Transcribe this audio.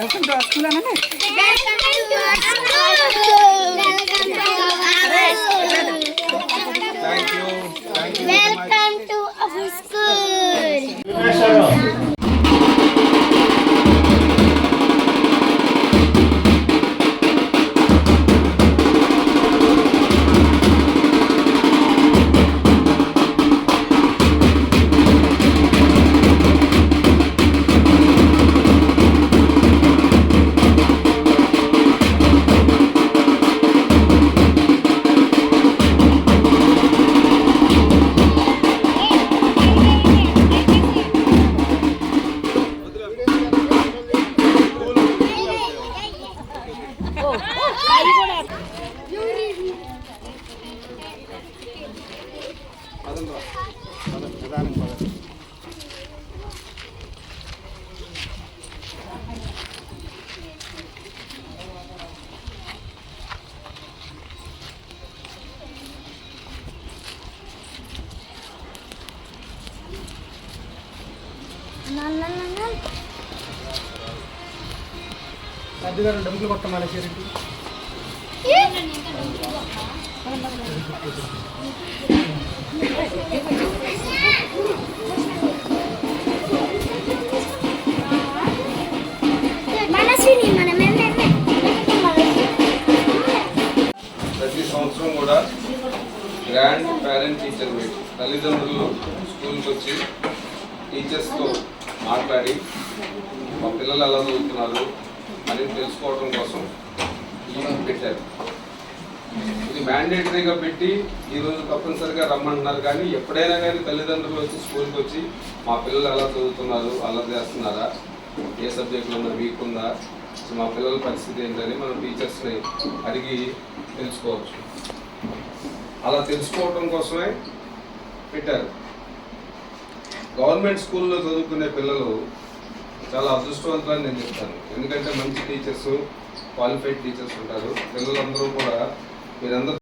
Welcome to our school, Welcome to our school. Welcome to our school. Thank you. Thank you. Welcome to our school. 나나나나. పెద్దగారు డబ్బులు కొట్టమాలి షెరీకి ప్రతి సంవత్సరం కూడా grand parent teacher meet. తల్లిదండ్రులు స్కూల్కి వచ్చి టీచర్స్తో మాట్లాడి మా పిల్లలు ఎలా చదువుతున్నారు అని తెలుసుకోవడం కోసం పెట్టారు. ఇది మ్యాండేటరీగా పెట్టి ఈరోజు తప్పనిసరిగా రమ్మంటున్నారు కానీ ఎప్పుడైనా కానీ తల్లిదండ్రులు వచ్చి స్కూల్కి వచ్చి మా పిల్లలు ఎలా చదువుతున్నారు అలా చేస్తున్నారా? ఏ సబ్జెక్టులో మరి వీక్ ఉందా? మా పిల్లల పరిస్థితి ఏంటని మనం టీచర్స్ని అడిగి తెలుసుకోవచ్చు. అలా తెలుసుకోవటం కోసమే పెట్టారు. గవర్నమెంట్ స్కూల్లో చదువుకునే పిల్లలు చాలా అదృష్టవంతులని నేను చెప్తాను. ఎందుకంటే మంచి టీచర్స్ క్వాలిఫైడ్ టీచర్స్ ఉంటారు. పిల్లలందరూ కూడా మీరందరూ